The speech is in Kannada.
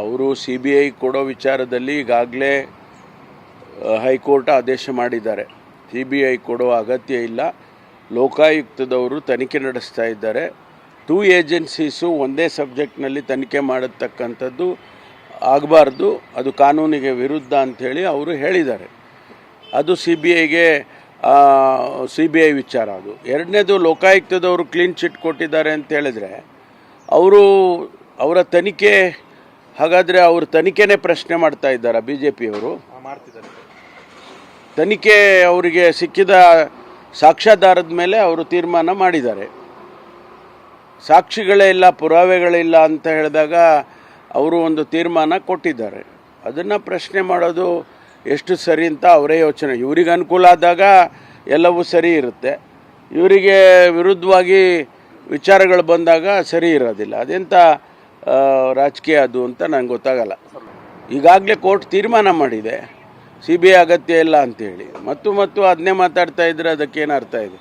ಅವರು ಸಿ ಬಿ ಐ ಕೊಡೋ ವಿಚಾರದಲ್ಲಿ ಈಗಾಗಲೇ ಹೈಕೋರ್ಟ್ ಆದೇಶ ಮಾಡಿದ್ದಾರೆ. ಸಿ ಬಿ ಐ ಕೊಡೋ ಅಗತ್ಯ ಇಲ್ಲ. ಲೋಕಾಯುಕ್ತದವರು ತನಿಖೆ ನಡೆಸ್ತಾ ಇದ್ದಾರೆ. ಟೂ ಏಜೆನ್ಸೀಸು ಒಂದೇ ಸಬ್ಜೆಕ್ಟ್ನಲ್ಲಿ ತನಿಖೆ ಮಾಡತಕ್ಕಂಥದ್ದು ಆಗಬಾರ್ದು. ಅದು ಕಾನೂನಿಗೆ ವಿರುದ್ಧ ಅಂಥೇಳಿ ಅವರು ಹೇಳಿದ್ದಾರೆ. ಅದು ಸಿ ಬಿ ಐಗೆ ಸಿ ಬಿ ಐ ವಿಚಾರ ಅದು. ಎರಡನೇದು, ಲೋಕಾಯುಕ್ತದವರು ಕ್ಲೀನ್ ಚಿಟ್ ಕೊಟ್ಟಿದ್ದಾರೆ ಅಂತ ಹೇಳಿದ್ರೆ, ಅವರು ಅವರ ತನಿಖೆ ಹಾಗಾದರೆ ಅವರು ತನಿಖೆನೇ ಪ್ರಶ್ನೆ ಮಾಡ್ತಾ ಇದ್ದಾರೆ ಬಿ ಜೆ ಪಿಯವರು ಮಾಡ್ತಿದ್ದಾರೆ. ತನಿಖೆ ಅವರಿಗೆ ಸಿಕ್ಕಿದ ಸಾಕ್ಷ್ಯಾಧಾರದ ಮೇಲೆ ಅವರು ತೀರ್ಮಾನ ಮಾಡಿದ್ದಾರೆ. ಸಾಕ್ಷಿಗಳೇ ಇಲ್ಲ ಪುರಾವೆಗಳೇ ಇಲ್ಲ ಅಂತ ಹೇಳಿದಾಗ ಅವರು ಒಂದು ತೀರ್ಮಾನ ಕೊಟ್ಟಿದ್ದಾರೆ. ಅದನ್ನು ಪ್ರಶ್ನೆ ಮಾಡೋದು ಎಷ್ಟು ಸರಿ ಅಂತ ಅವರೇ ಯೋಚನೆ. ಇವರಿಗೆ ಅನುಕೂಲ ಆದಾಗ ಎಲ್ಲವೂ ಸರಿ ಇರುತ್ತೆ. ಇವರಿಗೆ ವಿರುದ್ಧವಾಗಿ ವಿಚಾರಗಳು ಬಂದಾಗ ಸರಿ ಇರೋದಿಲ್ಲ. ಅದೆಂಥ ರಾಜಕೀಯ ಅದು ಅಂತ ನಂಗೆ ಗೊತ್ತಾಗಲ್ಲ. ಈಗಾಗಲೇ ಕೋರ್ಟ್ ತೀರ್ಮಾನ ಮಾಡಿದೆ. ಸಿ ಬಿ ಐ ಅಗತ್ಯ ಇಲ್ಲ ಅಂತೇಳಿ. ಮತ್ತು ಮತ್ತು ಅದನ್ನೇ ಮಾತಾಡ್ತಾ ಇದ್ರೆ ಅದಕ್ಕೇನು ಅರ್ಥ ಇದೆ?